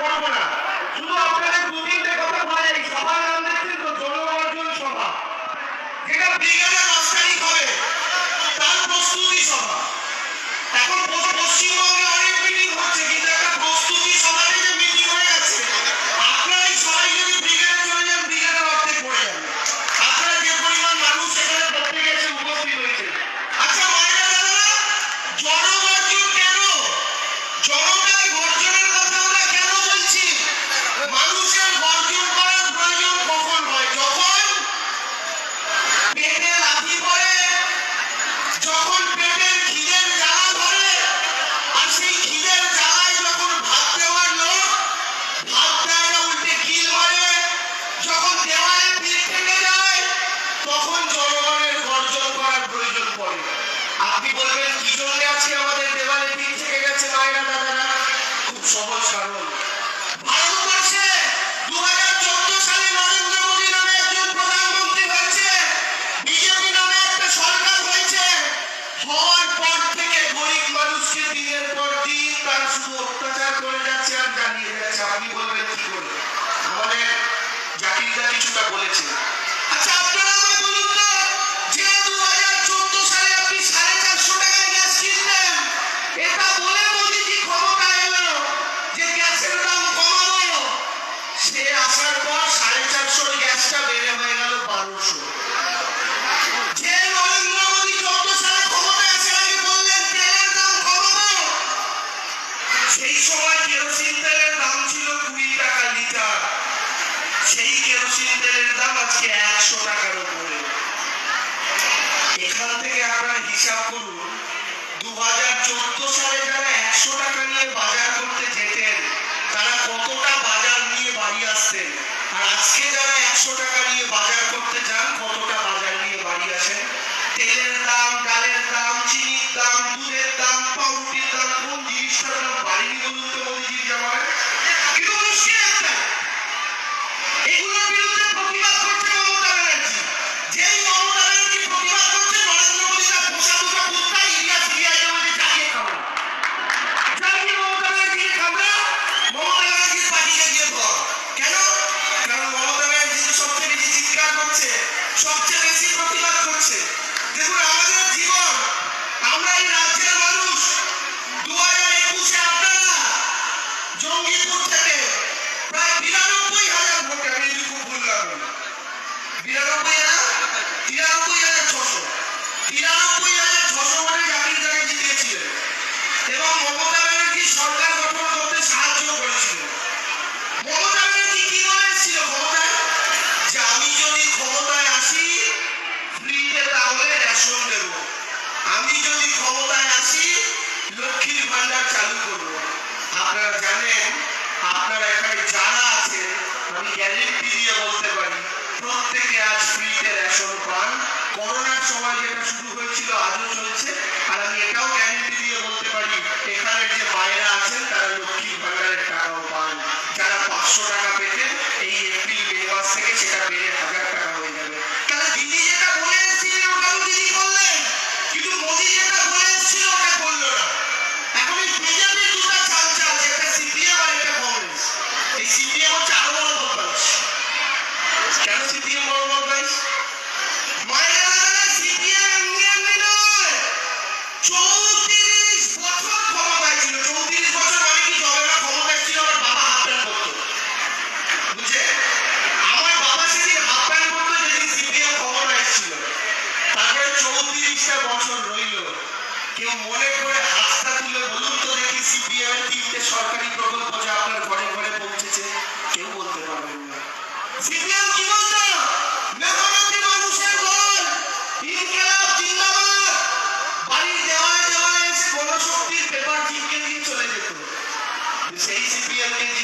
Vamos, vamos. আপনি বলবেন কি জন্য আজকে আমাদের দেওয়ালে পিঠ থেকে গেছে মায়েরা, দাদারা। খুব সহজ কারণ। হওয়ার পর থেকে গরিব মানুষকে দিনের পর দিন তারা অত্যাচার করে যাচ্ছে, আর জানিয়ে যাচ্ছে আপনি বলবেন কি করে? কিছুটা বলেছে আচ্ছা আপনারা আসতেন আর আজকে যারা একশো টাকা নিয়ে বাজার করতে যান, কতটা বাজার নিয়ে বাড়ি আসেন তেলের দাম, ডালের দাম, চিনির দাম, দুধের দাম, পাউরুটির দাম, কোন জিনিসটা বাড়ি নিয়ে বলুন তো, মোদিজির করোনার সময় যেটা শুরু হয়েছিল আজও চলছে। আর আমি এটাও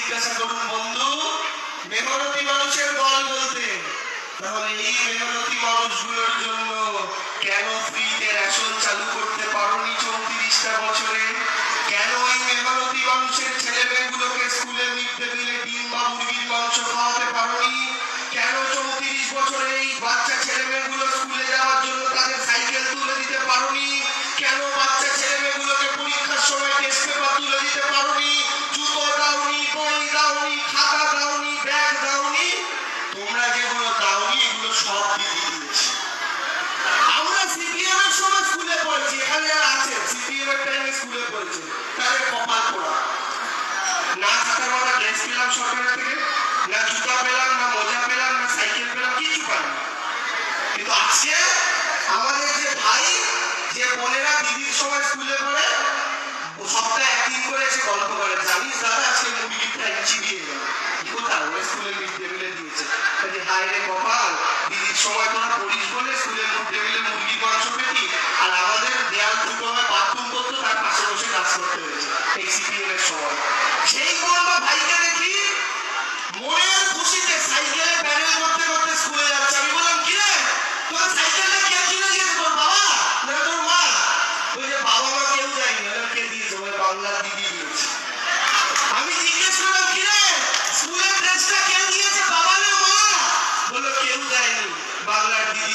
জিজ্ঞাসা করুন বন্ধু মেহনতি মানুষের দল বলতে তাহলে এই মেহনতি মানুষগুলোর জন্য কেন ফ্রি পেলাম সরকারের থেকে না জুতা পেলাম না মোজা পেলাম না সাইকেল পেলাম কিছু পেলাম কিন্তু আজকে আমাদের যে ভাই যে বোনেরা দিদির সময় স্কুলে পড়ে ও সপ্তাহে একদিন করে এসে গল্প করে জানিস দাদা আজকে মুরগিটা ইঞ্চি দিয়ে গেল কোথায়? ওরা স্কুলের মিড ডে মিলে দিয়েছে। বলছি, হায় রে কপাল দিদির সময় তোরা পড়িস বলে স্কুলের মিড ডে মিলে মুরগি মাংস পেতি আর আমাদের দেয়াল দুটো হয় বাথরুম করতো তার পাশে বসে কাজ করতে হয়েছে। এই এর সময়। বলে দিদি দিয়েছে আমি জিজ্ঞেস করলাম, কি রে? স্কুলের ড্রেসটা কেউ দিয়েছে? বাবা না মা? বলল, কেউ দেয়নি। বাংলার দিদি